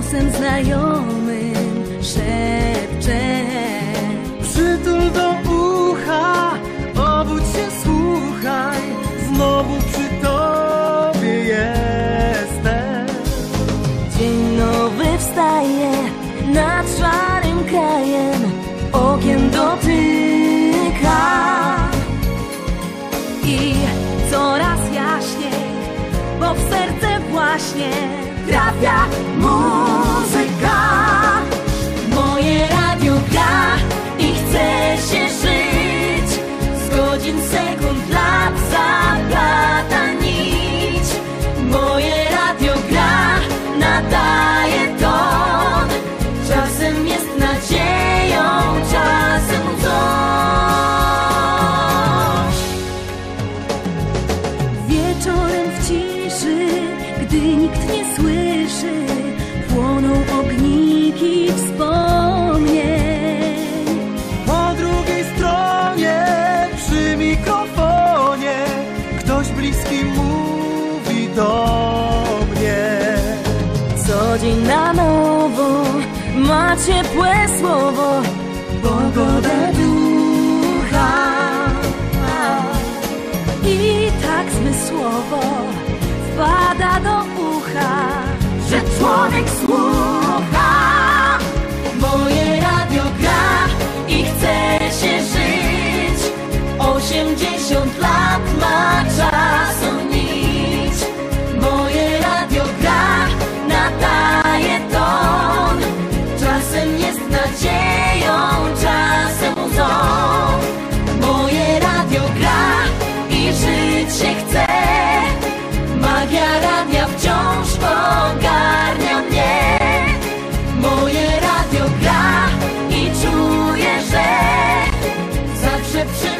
głosem znajomym szepcze. Przytul do ucha, obudź się, słuchaj, znowu przy tobie jestem. Dzień nowy wstaje nad szarym krajem, okiem dotyka. I coraz jaśniej, bo w serce właśnie trafia nikt nie słyszy, płoną ogniki wspomnień. Po drugiej stronie, przy mikrofonie, ktoś bliski mówi do mnie. Co dzień na nowo ma ciepłe słowo, pogodę ducha. I tak zmysłowo wpada do Marek słucha, moje radio gra i chce się żyć. 80 ship.